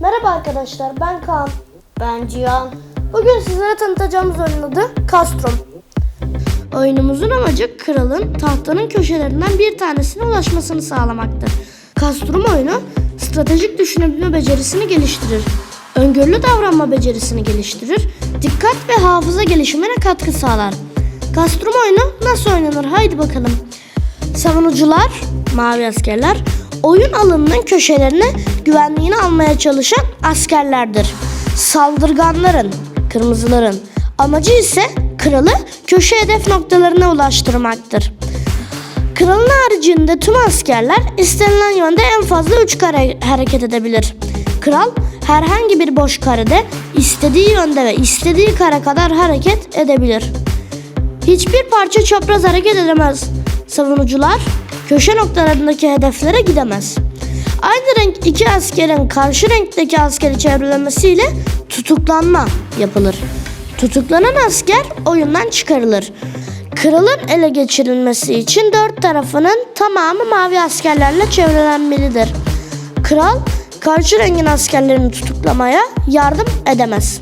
Merhaba arkadaşlar ben Kaan. Ben Cihan. Bugün sizlere tanıtacağımız oyunun adı Castrum. Oyunumuzun amacı kralın tahtanın köşelerinden bir tanesine ulaşmasını sağlamaktır. Castrum oyunu stratejik düşünebilme becerisini geliştirir. Öngörülü davranma becerisini geliştirir. Dikkat ve hafıza gelişimine katkı sağlar. Castrum oyunu nasıl oynanır? Haydi bakalım. Savunucular, mavi askerler, oyun alanının köşelerine güvenliğini almaya çalışan askerlerdir. Saldırganların, kırmızıların amacı ise kralı köşe hedef noktalarına ulaştırmaktır. Kralın haricinde tüm askerler istenilen yönde en fazla 3 kare hareket edebilir. Kral herhangi bir boş karede istediği yönde ve istediği kare kadar hareket edebilir. Hiçbir parça çapraz hareket edemez. Savunucular köşe noktalarındaki hedeflere gidemez. Aynı renk iki askerin karşı renkteki askeri çevrelemesiyle tutuklanma yapılır. Tutuklanan asker oyundan çıkarılır. Kralın ele geçirilmesi için dört tarafının tamamı mavi askerlerle çevrelenmelidir. Kral karşı rengin askerlerini tutuklamaya yardım edemez.